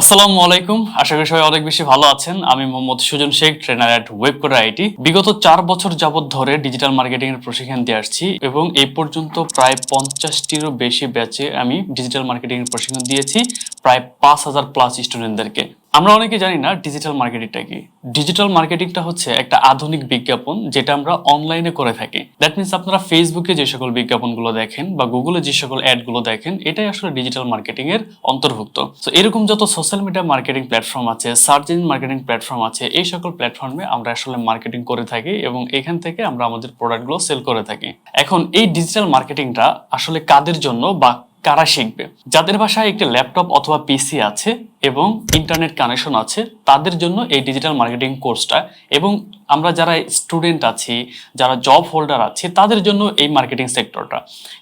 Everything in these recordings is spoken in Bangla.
আসসালামু আলাইকুম। আশা করি সবাই অনেক বেশি ভালো আছেন। আমি Mohammad Sujon Sheikh trainer at Web করে আইটি বিগত চার বছর যাবৎ ধরে ডিজিটাল মার্কেটিং এর প্রশিক্ষণ দিয়ে আসছি এবং এই পর্যন্ত প্রায় পঞ্চাশটিরও বেশি ব্যাচে আমি ডিজিটাল মার্কেটিং এর প্রশিক্ষণ দিয়েছি। প্রায় পাঁচ হাজার প্লাস স্টুডেন্টদেরকে আমরা অনেকে জানি না ডিজিটাল মার্কেটিংটা কি। ডিজিটাল মার্কেটিংটা হচ্ছে একটা আধুনিক বিজ্ঞাপন যেটা আমরা অনলাইনে করে থাকি। দ্যাট মিনস আপনারা ফেসবুকে যে সকল বিজ্ঞাপনগুলো দেখেন বা গুগলে যে সকল অ্যাডগুলো দেখেন, এটাই আসলে ডিজিটাল মার্কেটিং এর অন্তর্ভুক্ত। তো এরকম যত সোশ্যাল মিডিয়া মার্কেটিং প্ল্যাটফর্ম আছে সার্চ ইঞ্জিন মার্কেটিং প্ল্যাটফর্ম আছে, এই সকল প্ল্যাটফর্মে আমরা আসলে মার্কেটিং করে থাকি এবং এখান থেকে আমরা আমাদের প্রোডাক্টগুলো সেল করে থাকি। এখন, এই ডিজিটাল মার্কেটিংটা আসলে কাদের জন্য বা কারা শিখবে? যাদের বাসায় একটি ল্যাপটপ অথবা পিসি আছে এবং ইন্টারনেট কানেকশন আছে, তাদের জন্য এই ডিজিটাল মার্কেটিং কোর্সটা এবং আমরা যারা স্টুডেন্ট আছি, যারা জব হোল্ডার আছি, তাদের জন্য এই মার্কেটিং সেক্টরটা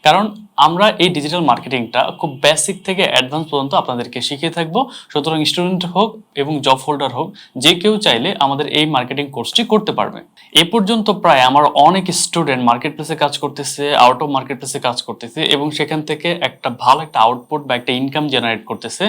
কারণ আমরা এই ডিজিটাল মার্কেটিংটা খুব বেসিক থেকে অ্যাডভান্স পর্যন্ত আপনাদেরকে শিখিয়ে থাকব। সুতরাং স্টুডেন্ট হোক এবং জব হোল্ডার হোক, যে কেউ চাইলে আমাদের এই মার্কেটিং কোর্সটি করতে পারবে। এ পর্যন্ত প্রায় আমার অনেক স্টুডেন্ট মার্কেট প্লেসে কাজ করতেছে আউট অফ মার্কেট প্লেসে কাজ করতেছে এবং সেখান থেকে একটা ভালো একটা আউটপুট বা একটা ইনকাম জেনারেট করতেছে,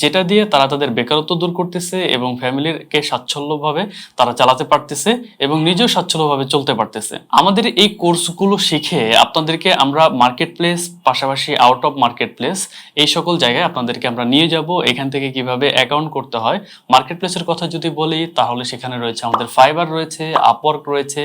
যেটা দিয়ে তারা তাদের বেকারত্ব দূর করতেছে এবং ফ্যামিলিকে স্বাচ্ছল্যভাবে তারা চালাতে পারতেছে এবং নিজেও স্বাচ্ছল্যভাবে চলতে পারতেছে। আমাদের এই কোর্সগুলো শিখে আপনাদেরকে আমরা মার্কেট প্লেস পাশাপাশি আউট অফ মার্কেট প্লেস এই সকল জায়গায় আপনাদেরকে আমরা নিয়ে যাব। এখান থেকে কীভাবে অ্যাকাউন্ট করতে হয়। মার্কেট প্লেসের কথা যদি বলি, তাহলে সেখানে রয়েছে আমাদের ফাইবার রয়েছে আপওয়ার্ক রয়েছে।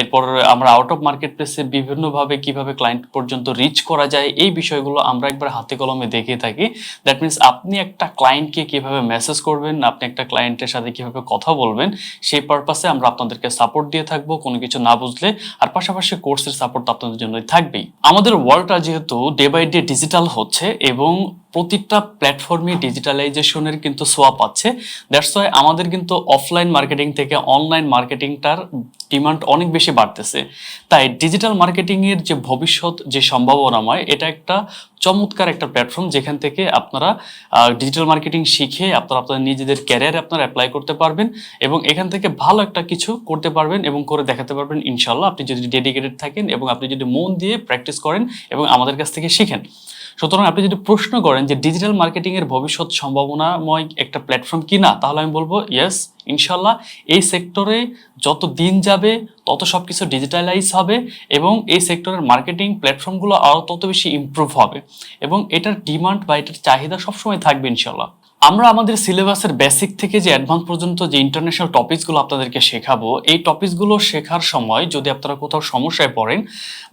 এরপর আমরা আউট অফ মার্কেট প্লেসে বিভিন্নভাবে কীভাবে ক্লায়েন্ট পর্যন্ত রিচ করা যায়, এই বিষয়গুলো আমরা একবার হাতে কলমে দেখে থাকি। দ্যাট মিনস আপনি একটা ক্লায়েন্টকে কীভাবে মেসেজ করবেন, আপনি একটা ক্লায়েন্টের সাথে কীভাবে কথা বলবেন, সেই পারপাসে আমরা আপনাদেরকে সাপোর্ট দিয়ে থাকব, কোনো কিছু না বুঝলে। আর পাশাপাশি কোর্সের সাপোর্ট আপনাদের জন্যই থাকবেই। আমাদের ওয়ার্ল্ডটা যেহেতু ডে বাই ডে ডিজিটাল হচ্ছে এবং প্রতিটা প্ল্যাটফর্মে ডিজিটালাইজেশনের কিন্তু সোয়াপ আছে। দ্যাটস ওয়াই আমাদের কিন্তু অফলাইন মার্কেটিং থেকে অনলাইন মার্কেটিংটার ডিমান্ড অনেক বেশি বাড়তেছে। তাই ডিজিটাল মার্কেটিংয়ের যে ভবিষ্যৎ, যে সম্ভাবনাময়, এটা একটা চমৎকার একটা প্ল্যাটফর্ম যেখান থেকে আপনারা ডিজিটাল মার্কেটিং শিখে আপনারা আপনাদের নিজেদের ক্যারিয়ারে আপনারা অ্যাপ্লাই করতে পারবেন এবং এখান থেকে ভালো একটা কিছু করতে পারবেন এবং করে দেখাতে পারবেন ইনশাল্লাহ আপনি যদি ডেডিকেটেড থাকেন এবং আপনি যদি মন দিয়ে প্র্যাকটিস করেন এবং আমাদের কাছ থেকে শিখেন। সুতরাং আপনি যদি প্রশ্ন করেন যে ডিজিটাল মার্কেটিং এর ভবিষ্যৎ সম্ভাবনাময় একটা প্ল্যাটফর্ম কিনা, তাহলে আমি বলব ইয়েস ইনশাল্লাহ এই সেক্টরে যত দিন যাবে, তত সব কিছু ডিজিটালাইজ হবে এবং এই সেক্টরের মার্কেটিং প্ল্যাটফর্মগুলো আরও তত বেশি ইম্প্রুভ হবে এবং এটার ডিমান্ড বা এটার চাহিদা সবসময় থাকবে ইনশাল্লাহ। আমরা আমাদের সিলেবাসের বেসিক থেকে যে অ্যাডভান্স পর্যন্ত যে ইন্টারন্যাশনাল টপিকসগুলো আপনাদেরকে শেখাবো, এই টপিকসগুলো শেখার সময় যদি আপনারা কোথাও সমস্যায় পড়েন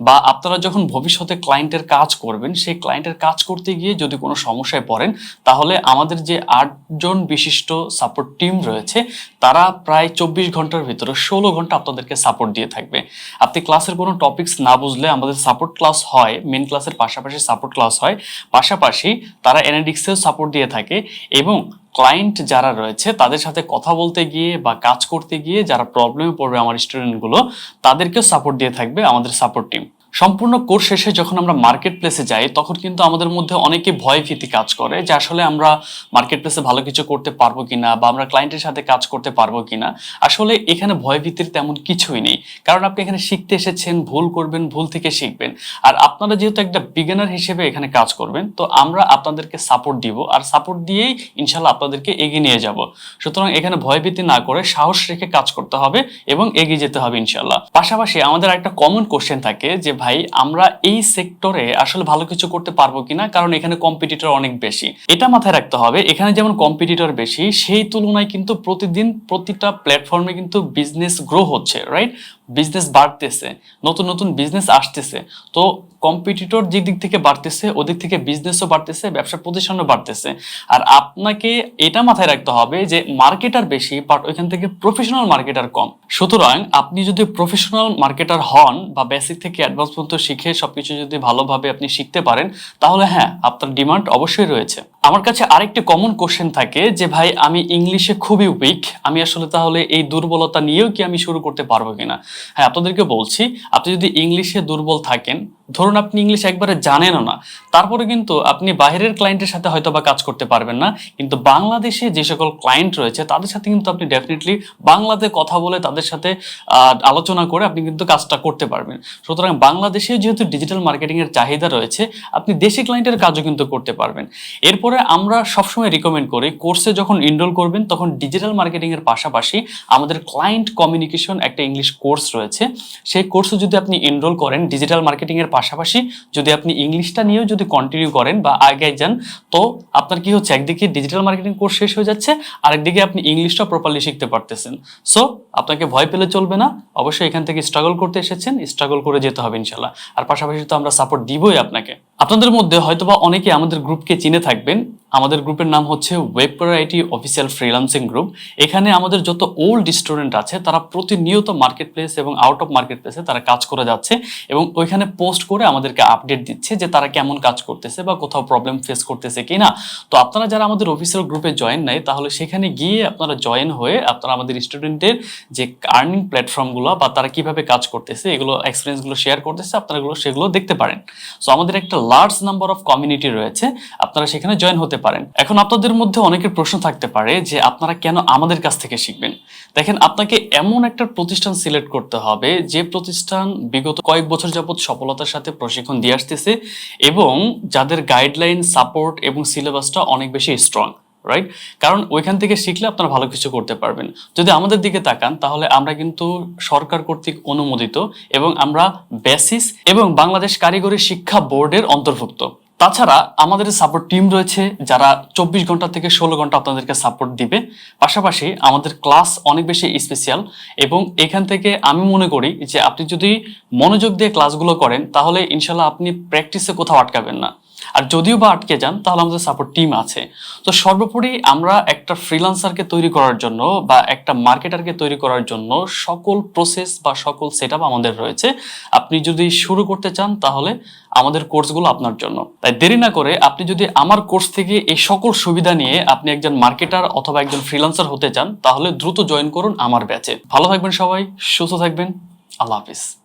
বা আপনারা যখন ভবিষ্যতে ক্লায়েন্টের কাজ করবেন, সেই ক্লায়েন্টের কাজ করতে গিয়ে যদি কোনো সমস্যায় পড়েন, তাহলে আমাদের যে আটজন বিশিষ্ট সাপোর্ট টিম রয়েছে, তারা প্রায় চব্বিশ ঘণ্টার ভিতরে ষোলো ঘণ্টা আপনাদেরকে সাপোর্ট দিয়ে থাকবে। আপনি ক্লাসের কোনো টপিকস না বুঝলে আমাদের সাপোর্ট ক্লাস হয় মেন ক্লাসের পাশাপাশি সাপোর্ট ক্লাস হয়, পাশাপাশি তারা এনাডিক্সেও সাপোর্ট দিয়ে থাকে। এবং ক্লায়েন্ট যারা রয়েছে, তাদের সাথে কথা বলতে গিয়ে বা কাজ করতে গিয়ে যারা প্রবলেমে পড়বে আমার স্টুডেন্টগুলো তাদেরকেও সাপোর্ট দিয়ে থাকবে আমাদের সাপোর্ট টিম সম্পূর্ণ কোর্স শেষে যখন আমরা মার্কেট প্লেসে যাই, তখন কিন্তু আমাদের মধ্যে অনেকে ভয় ভীতি কাজ করে যে আসলে আমরা মার্কেট প্লেসে ভালো কিছু করতে পারব কিনা বা আমরা ক্লায়েন্টের সাথে কাজ করতে পারব কিনা। আসলে এখানে ভয় ভীতির তেমন কিছুই নেই। কারণ আপনি এখানে শিখতে এসেছেন, ভুল করবেন, ভুল থেকে শিখবেন। আর আপনারা যেহেতু একটা বিগিনার হিসেবে এখানে কাজ করবেন, তো আমরা আপনাদেরকে সাপোর্ট দিব। আর সাপোর্ট দিয়েই ইনশাল্লাহ আপনাদেরকে এগিয়ে নিয়ে যাব। সুতরাং এখানে ভয় ভীতি না করে সাহস রেখে কাজ করতে হবে এবং এগিয়ে যেতে হবে ইনশাল্লাহ। পাশাপাশি আমাদের একটা কমন কোশ্চেন থাকে যে ভাই, আমরা এই সেক্টরে আসলে ভালো কিছু করতে পারব কিনা? কারণ এখানে কম্পিটিটর অনেক বেশি। এটা মাথায় রাখতে হবে, এখানে যেমন কম্পিটিটর বেশি, সেই তুলনায় কিন্তু প্রতিদিন প্রতিটা প্ল্যাটফর্মে কিন্তু বিজনেস গ্রো হচ্ছে রাইট বিজনেস বাড়তেছে, নতুন নতুন বিজনেস আসতেছে। তো কম্পিটিটর যে দিক থেকে বাড়তেছে ওদিক থেকে বিজনেসও বাড়তেছে ব্যবসা প্রতিষ্ঠানও বাড়তেছে। আর আপনাকে এটা মাথায় রাখতে হবে যে মার্কেটার বেশি বাট ওইখান থেকে প্রফেশনাল মার্কেটার কম। সুতরাং আপনি যদি প্রফেশনাল মার্কেটার হন বা বেসিক থেকে অ্যাডভান্স পর্যন্ত শিখে সবকিছু যদি ভালোভাবে আপনি শিখতে পারেন, তাহলে হ্যাঁ আপনার ডিমান্ড অবশ্যই রয়েছে। আমার কাছে আরেকটি কমন কোশ্চেন থাকে যে, ভাই, আমি ইংলিশে খুবই উইক আমি আসলে তাহলে এই দুর্বলতা নিয়েও কি আমি শুরু করতে পারব কিনা? হ্যাঁ আপনাদেরকে বলছি, আপনি যদি ইংলিশে দুর্বল থাকেন, ধরুন আপনি ইংলিশ একবারে জানেনও না, তারপরে কিন্তু আপনি বাইরের ক্লায়েন্টের সাথে হয়তো বা কাজ করতে পারবেন না, কিন্তু বাংলাদেশে যে সকল ক্লায়েন্ট রয়েছে, তাদের সাথে কিন্তু আপনি ডেফিনেটলি বাংলাতে কথা বলে তাদের সাথে আলোচনা করে আপনি কিন্তু কাজটা করতে পারবেন। সুতরাং বাংলাদেশে যেহেতু ডিজিটাল মার্কেটিংয়ের চাহিদা রয়েছে, আপনি দেশি ক্লায়েন্টের কাজও কিন্তু করতে পারবেন। এরপর এরপরে আমরা সবসময় রিকমেন্ড করি কোর্সে যখন এনরোল করবেন, তখন ডিজিটাল মার্কেটিং এর পাশাপাশি আমাদের ক্লায়েন্ট কমিউনিকেশন একটা ইংলিশ কোর্স রয়েছে। সেই কোর্সে যদি আপনি এনরোল করেন ডিজিটাল মার্কেটিং এর পাশাপাশি যদি আপনি ইংলিশটা নিয়েও যদি কন্টিনিউ করেন বা আগে যান, তো আপনার কি হচ্ছে, একদিকে ডিজিটাল মার্কেটিং কোর্স শেষ হয়ে যাচ্ছে, আরেকদিকে আপনি ইংলিশটা প্রপারলি শিখতে পারতেছেন। সো আপনাকে ভয় পেলে চলবে না, অবশ্যই এখান থেকে স্ট্রাগল করতে এসেছেন স্ট্রাগল করে যেতে হবে ইনশাল্লাহ আর পাশাপাশি তো আমরা সাপোর্ট দিবই আপনাকে। আপনাদের মধ্যে হয়তোবা অনেকে আমাদের গ্রুপকে চিনে থাকবেন। আমাদের গ্রুপের নাম হচ্ছে Web IT official freelancing group এখানে আমাদের যত ওল্ড স্টুডেন্ট আছে, তারা প্রতিনিয়ত মার্কেট প্লেস এবং আউট অফ মার্কেট প্লেসে তারা কাজ করে যাচ্ছে এবং ওইখানে পোস্ট করে আমাদেরকে আপডেট দিচ্ছে যে তারা কেমন কাজ করতেছে বা কোথাও প্রবলেম ফেস করতেছে কিনা। তো আপনারা যারা আমাদের অফিসিয়াল গ্রুপে জয়েন নাই, তাহলে সেখানে গিয়ে আপনারা জয়েন হয়ে আপনারা আমাদের স্টুডেন্টের যে আর্নিং প্ল্যাটফর্মগুলো বা তারা কীভাবে কাজ করতেছে, এগুলো এক্সপিরিয়েন্সগুলো শেয়ার করতেছে, আপনারা সেগুলো দেখতে পারেন। সো আমাদের একটা লার্জ নাম্বার অফ কমিউনিটি রয়েছে, আপনারা সেখানে জয়েন হতে পারেন। এখন আপনাদের মধ্যে অনেকের প্রশ্ন থাকতে পারে যে, আপনারা কেন আমাদের কাছ থেকে শিখবেন? দেখেন, আপনাকে এমন একটা প্রতিষ্ঠান সিলেক্ট করতে হবে, যে প্রতিষ্ঠান বিগত কয়েক বছর যাবৎ সফলতার সাথে প্রশিক্ষণ দিয়ে আসতেছে এবং যাদের গাইডলাইন সাপোর্ট এবং সিলেবাসটা অনেক বেশি স্ট্রং রাইট কারণ ওইখান থেকে শিখলে আপনারা ভালো কিছু করতে পারবেন। যদি আমাদের দিকে তাকান, তাহলে আমরা কিন্তু সরকার কর্তৃক অনুমোদিত এবং আমরা বেসিস এবং বাংলাদেশ কারিগরি শিক্ষা বোর্ডের অন্তর্ভুক্ত। তাছাড়া আমাদের সাপোর্ট টিম রয়েছে, যারা চব্বিশ ঘণ্টা থেকে ষোলো ঘণ্টা আপনাদেরকে সাপোর্ট দিবে। পাশাপাশি আমাদের ক্লাস অনেক বেশি স্পেশাল এবং এখান থেকে আমি মনে করি যে আপনি যদি মনোযোগ দিয়ে ক্লাসগুলো করেন, তাহলে ইনশাল্লাহ আপনি প্র্যাকটিসে কোথাও আটকাবেন না। আর যদিও বা আটকে যান, তাহলে আমাদের সাপোর্ট টিম আছে। তো সর্বোপরি আমরা একটা ফ্রিলান্সারকে তৈরি করার জন্য বা একটা মার্কেটারকে তৈরি করার জন্য সকল প্রসেস বা সকল সেট আমাদের রয়েছে। আপনি যদি শুরু করতে চান, তাহলে আমাদের কোর্সগুলো আপনার জন্য। তাই দেরি না করে আপনি যদি আমার কোর্স থেকে এই সকল সুবিধা নিয়ে আপনি একজন মার্কেটার অথবা একজন ফ্রিলান্সার হতে চান, তাহলে দ্রুত জয়েন করুন আমার ব্যাচে ভালো থাকবেন সবাই, সুস্থ থাকবেন। আল্লাহ হাফিজ।